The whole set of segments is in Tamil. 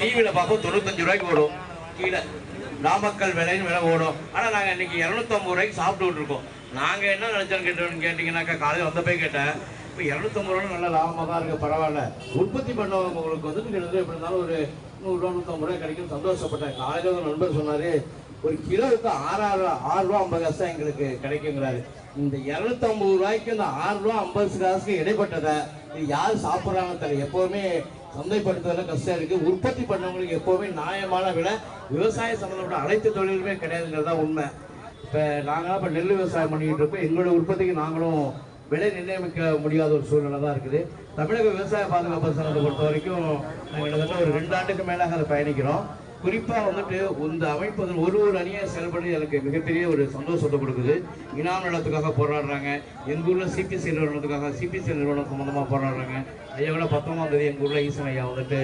டிவியில பார்ப்போம் தொண்ணூத்தஞ்சு ரூபாய்க்கு ஓடும். கீழே நாமக்கல் விலைன்னு விலை ஓடும். ஆனால் நாங்கள் இன்னைக்கு இரநூத்தம்பது ரூபாய்க்கு சாப்பிட்டு இருக்கோம் நாங்கள் என்ன நினைச்சோம் கேட்டோம்னு கேட்டிங்கன்னாக்கா காலையில் வந்த போய் கேட்டேன். இப்போ இரநூத்தம்பது ரூபா நல்ல லாபமாக தான் இருக்குது பரவாயில்ல. உற்பத்தி பண்ணவங்களுக்கு வந்து கிட்டத்தட்ட எப்படி இருந்தாலும் ஒரு நூறுரூவா நூற்றம்பது ரூபாய் கிடைக்கும். சந்தோஷப்பட்டேன். காலையில் ஒரு நண்பர் சொன்னார் ஒரு கிலோவுக்கு ஆறாறு ஆறு ரூபா ஐம்பது காசு தான் எங்களுக்கு கிடைக்குங்கிறாரு. இந்த இரநூத்தம்பது ரூபாய்க்கு இந்த ஆறு ரூபா ஐம்பது காசுக்கு இடைப்பட்டதை இது யார் சாப்பிட்றாங்கன்னு தெரியல. எப்போவுமே சந்தைப்படுத்துறதுல கஷ்டம் இருக்குது உற்பத்தி பண்ணவங்களுக்கு எப்போவுமே நியாயமான விட விவசாய சம்மந்தப்பட்ட அனைத்து தொழிலுமே கிடையாதுங்கிறது தான் உண்மை. இப்போ நாங்களாம் இப்போ நெல் விவசாயம் பண்ணிக்கிட்டு இருக்கோம். எங்களோட உற்பத்திக்கு நாங்களும் விலை நிர்ணயிக்க முடியாத ஒரு சூழ்நிலை தான் இருக்குது. தமிழக விவசாய பாதுகாப்பு சங்கத்தை பொறுத்த வரைக்கும் நாங்கள் கிட்டத்தட்ட ஒரு ரெண்டு ஆண்டுக்கு மேலாக அதை பயணிக்கிறோம். குறிப்பாக வந்துட்டு இந்த அமைப்புகள் ஒரு ஒரு அணியாக செயல்படுறது எனக்கு மிகப்பெரிய ஒரு சந்தோஷத்தை கொடுக்குது. இனாம் நலத்துக்காக போராடுறாங்க. எங்கள் ஊரில் சிபிசி நிறுவனத்துக்காக சிபிசி நிறுவனம் சம்மந்தமாக போராடுறாங்க. ஐயா கூட பத்தொன்பதாம் தேதி எங்கள் ஊரில் ஈசன் ஐயா வந்துட்டு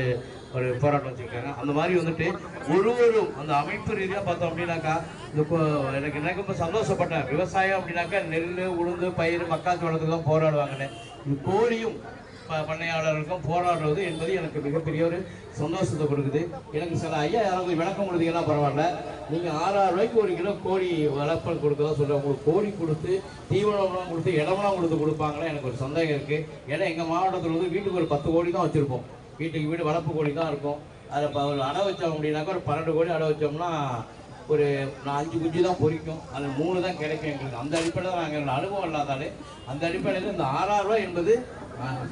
ஒரு போராட்டம் வச்சுருக்காங்க. அந்த மாதிரி வந்துட்டு ஒரு ஒரு அந்த அமைப்பு ரீதியாக பார்த்தோம் அப்படின்னாக்கா இந்த எனக்கு எனக்கு ரொம்ப சந்தோஷப்பட்டேன். விவசாயம் அப்படின்னாக்கா நெல் உளுந்து பயிர் மக்காச்சோளத்துக்கு தான் போராடுவாங்கன்னு. இது கோழியும் பண்ணையாளர்களுக்கும் போராடுறது என்பது எனக்கு மிகப்பெரிய ஒரு சந்தோஷத்தை கொடுக்குது. எனக்கு சில ஐயா யாராவது விளக்கம் கொடுத்தீங்கன்னா பரவாயில்ல. நீங்கள் ஆறாயிரம் ரூபாய்க்கு ஒரு கிலோ கோழி வளர்ப்பல் கொடுக்கறதா சொல்கிறேன் உங்களுக்கு கோழி கொடுத்து தீவனம்லாம் கொடுத்து இடமெல்லாம் கொடுத்து கொடுப்பாங்களா? எனக்கு ஒரு சந்தேகம் இருக்குது ஏன்னா எங்கள் மாவட்டத்தில் வந்து வீட்டுக்கு ஒரு பத்து கோழி தான் வச்சுருப்போம். வீட்டுக்கு வீடு வளர்ப்பு கோழி தான் இருக்கும். அதில் இப்போ ஒரு அடை வச்சோம் அப்படின்னாக்கா ஒரு பன்னெண்டு கோழி அடை வச்சோம்னா ஒரு நான் அஞ்சு குஞ்சு தான் பொரிக்கும் அதில் மூணு தான் கிடைக்கும் எங்களுக்கு. அந்த அடிப்படையில் நாங்கள் எங்களுக்கு அனுபவம் இல்லாதாலே அந்த அடிப்படையில் இந்த ஆறாயிரம் ரூபாய் என்பது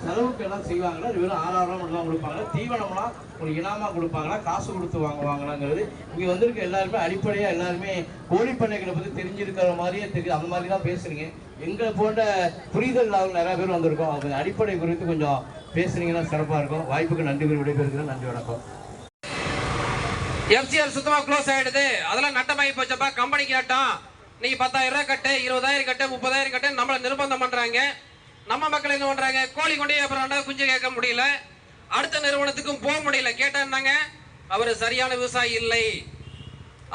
செலவுக்கு எல்லாம் செய்வாங்கன்னா வெறும் ஆறாயிரம் மட்டும் தான் தீவனம்லாம் ஒரு இனாமா கொடுப்பாங்களா? காசு கொடுத்து வாங்குவாங்களாங்கிறது இங்கே வந்திருக்க எல்லாருமே அடிப்படையாக எல்லாருமே கோழி பண்ணைகளை பற்றி தெரிஞ்சிருக்கிற மாதிரியே தெரியும் அந்த மாதிரி தான் பேசுறீங்க. எங்களை போன்ற புரிதல் இல்லாமல் நிறையா பேர் வந்திருக்கோம். அது அடிப்படை குறித்து கொஞ்சம் பேசுனீங்கன்னா சிறப்பாக இருக்கும். வாய்ப்புக்கு நன்றி கூறி விடைபெறுகிறேன். நன்றி வணக்கம். எஃப்சிஎல் சுத்தமா க்ளோஸ் ஆயிடுது. அதெல்லாம் நட்டமாகி போச்சப்பா. கம்பெனிக்கு நட்டம் நீங்க பத்தாயிரம் ரூபாய் கட்டு இருபதாயிரம் கட்டு முப்பதாயிரம் கட்டு நம்மளை நிர்பந்தம் பண்றாங்க. நம்ம மக்கள் என்ன பண்றாங்க? கோழி கொண்டே அப்புறம் குஞ்சு கேட்க முடியல. அடுத்த நிறுவனத்துக்கும் போக முடியல. கேட்டாங்க அவர் சரியான விவசாயி இல்லை.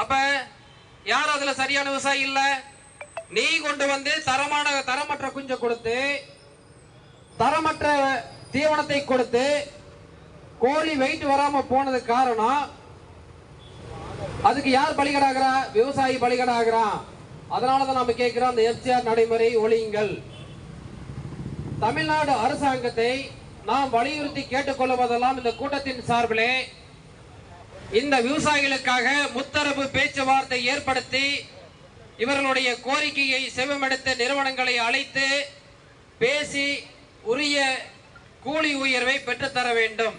அப்ப யார் அதுல சரியான விவசாயி இல்ல? நீ கொண்டு வந்து தரமான தரமற்ற குஞ்சை கொடுத்து தரமற்ற தீவனத்தை கொடுத்து கோழி வெயிட் வராம போனது காரணம் அதுக்கு யார் பலிகடாகிறா? விவசாயி பலிகடாகிறான். அதனாலதான் நம்ம கேட்கிறோம் அந்த எஃப்சிஆர் நடைமுறை ஒழியுங்கள். தமிழ்நாடு அரசாங்கத்தை நாம் வலியுறுத்தி கேட்டுக்கொள்வதெல்லாம் இந்த கூட்டத்தின் சார்பிலே இந்த விவசாயிகளுக்காக முத்தரப்பு பேச்சுவார்த்தை ஏற்படுத்தி இவர்களுடைய கோரிக்கையை செவமெடுத்த நிறுவனங்களை அழைத்து பேசி உரிய கூலி உயர்வை பெற்றுத்தர வேண்டும்.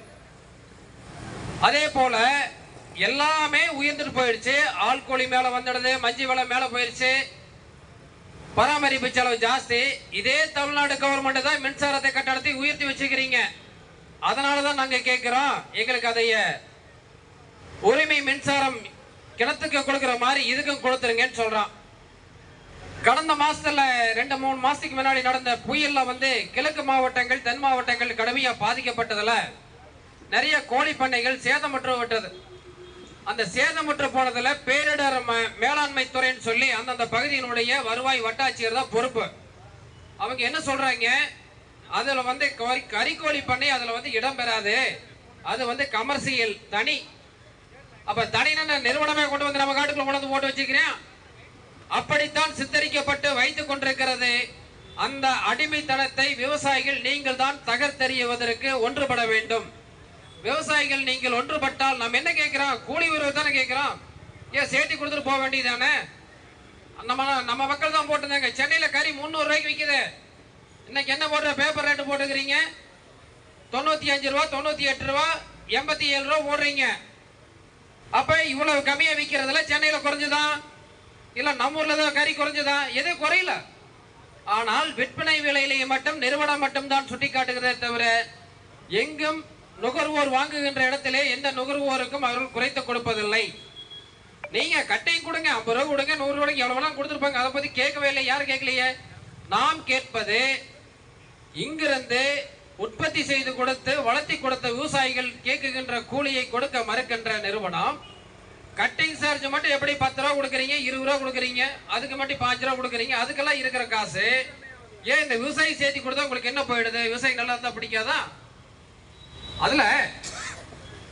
அதே போல எல்லாமே உயர்ந்துட்டு போயிடுச்சு. ஆள்கோழி மேல வந்துடுது மஞ்சி வளம் மேல போயிடுச்சு பராமரிப்பு செலவு ஜாஸ்தி. இதே தமிழ்நாடு கவர்மெண்ட் தான் மின்சாரத்தை கட்டணத்தை உயர்த்தி வச்சுக்கிறீங்க. அதனால தான் நாங்க கேட்கிறோம் எங்களுக்கு அதைய உரிமை மின்சாரம் கிணத்துக்கு கொடுக்கிற மாதிரி இதுக்கும் கொடுத்துருங்கன்னு சொல்றோம். கடந்த மாசத்துல ரெண்டு மூணு மாசத்துக்கு முன்னாடி நடந்த புயல்ல வந்து கிழக்கு மாவட்டங்கள் தென் மாவட்டங்கள் கடுமையா பாதிக்கப்பட்டதுல நிறைய கோழி பண்ணைகள் சேதமற்று விட்டது அந்த சேதமுற்று போனதுல பேரிடர் மேலாண்மை துறைன்னு சொல்லி அந்தந்த பகுதியினுடைய வருவாய் வட்டாட்சியர் தான் பொறுப்பு. அவங்க என்ன சொல்றாங்க? அதுல வந்து கரி- கறிக்கோழி பண்ணி அதுல வந்து இடம் பெறாது. அது வந்து கமர்சியல் தனி. அப்ப தனியான நிறுவனமே கொண்டு வந்து நம்ம காட்டுக்குள்ள கொண்டு வந்து போட்டு வச்சுக்கிறேன். அப்படித்தான் சித்தரிக்கப்பட்டு வைத்துக் கொண்டிருக்கிறது. அந்த அடிமைத்தனத்தை விவசாயிகள் நீங்கள் தான் தகர்த்தெறியுவதற்கு ஒன்றுபட வேண்டும். விவசாயிகள் நீங்கள் ஒன்றுபட்டால் நம்ம என்ன கேட்கிறோம்? கூலி உறவு தானே கேட்கிறோம்? ஏன் சேட்டி கொடுத்துட்டு போக வேண்டியதானே நம்ம நம்ம மக்கள் தான் போட்டிருந்தாங்க. சென்னையில் கறி முந்நூறு ரூபாய்க்கு விற்குது இன்னைக்கு என்ன போடுற? பேப்பர் ரேட்டு போட்டுக்கிறீங்க. தொண்ணூற்றி அஞ்சு ரூபா தொண்ணூற்றி எட்டு ரூபா எண்பத்தி ஏழு ரூபா போடுறீங்க. அப்போ இவ்வளவு கம்மியாக விற்கிறதுல சென்னையில் குறைஞ்சுதான் இல்லை நம்ம ஊரில் தான் கறி குறைஞ்சுதான் எதுவும் குறையல. ஆனால் விற்பனை விலையிலேயே மட்டும் நிறுவனம் மட்டும் தான் சுட்டி காட்டுகிறதே தவிர எங்கும் நுகர்வோர் வாங்குகின்ற இடத்திலே எந்த நுகர்வோருக்கும் அவர்கள் குறைத்து கொடுப்பதில்லை. நீங்க கட்டையும் கொடுங்க ஐம்பது ரூபா கொடுங்க நூறு ரூபாய்க்கு எவ்வளவு கொடுத்துருப்பாங்க. அதை பத்தி கேட்கவே இல்லை. யாரும் கேட்கலையே? நாம் கேட்பது இங்கிருந்து உற்பத்தி செய்து கொடுத்து வளர்த்தி கொடுத்த விவசாயிகள் கேட்குகின்ற கூலியை கொடுக்க மறுக்கின்ற நிறுவனம். கட்டிங் சார்ஜ் மட்டும் எப்படி பத்து ரூபா கொடுக்குறீங்க இருபது ரூபா கொடுக்குறீங்க அதுக்கு மட்டும் பாஞ்சு ரூபா கொடுக்குறீங்க அதுக்கெல்லாம் இருக்கிற காசு. ஏன் இந்த விவசாயி சேர்த்து கொடுத்தா உங்களுக்கு என்ன போயிடுது? விவசாயி நல்லா இருந்தா பிடிக்காதான் அதுல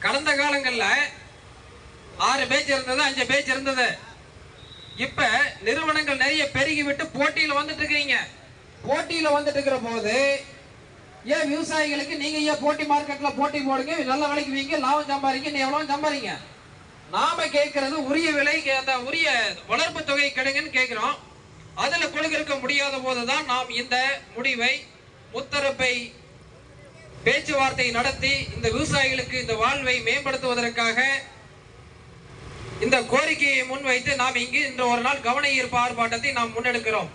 கடந்த காலங்கள்ல ஆறு பேச்சு இருந்தது அஞ்சு பேச்சு இருந்தது. இப்ப நிறுவனங்கள் நிறைய பெருகி விட்டு போட்டியில வந்துட்டு இருக்கீங்க போட்டியில வந்துட்டு இருக்கிற போது ஏன் விவசாயிகளுக்கு நீங்க ஏன் போட்டி மார்க்கெட்ல போட்டி போடுங்க? நல்ல விலைக்கு வீங்க லாபம் சம்பாதிங்க நீ எவ்வளவு சம்பாதிங்க? நாம கேட்கறது உரிய விலை அந்த உரிய வளர்ப்பு தொகை கிடைக்குன்னு கேட்கிறோம். அதுல கொடுக்க முடியாத போதுதான் நாம் இந்த முடிவை முத்தரப்பை பேச்சுவார்த்தை நடத்தி இந்த விவசாயிகளுக்கு இந்த வாழ்வை மேம்படுத்துவதற்காக இந்த கோரிக்கையை முன்வைத்து நாம் இங்கு இன்று ஒரு நாள் கவன ஈர்ப்பு ஆர்ப்பாட்டத்தை நாம் முன்னெடுக்கிறோம்.